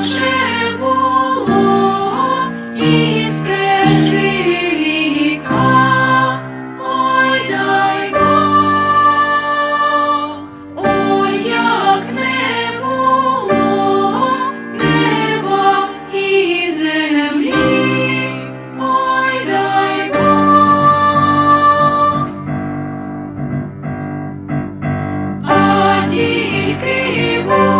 вже було із преживіка, ой дай Бог, ой, як не було неба і землі, ой дай Бог, а тільки Бог.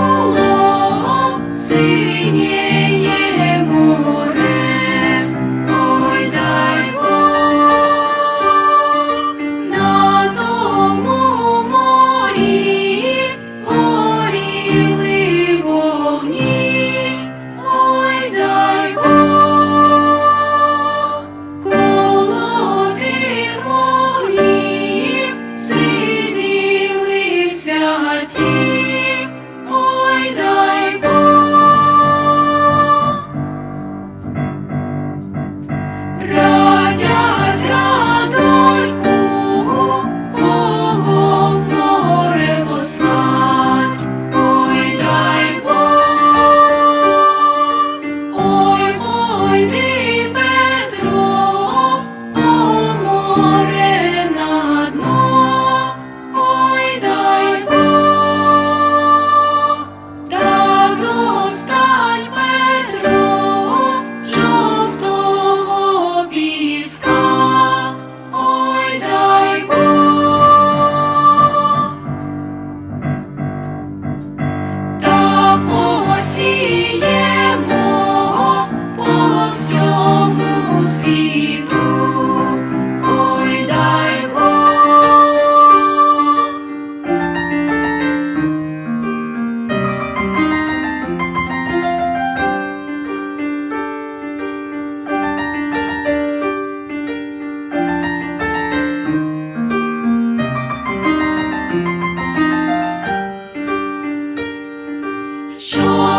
Sure.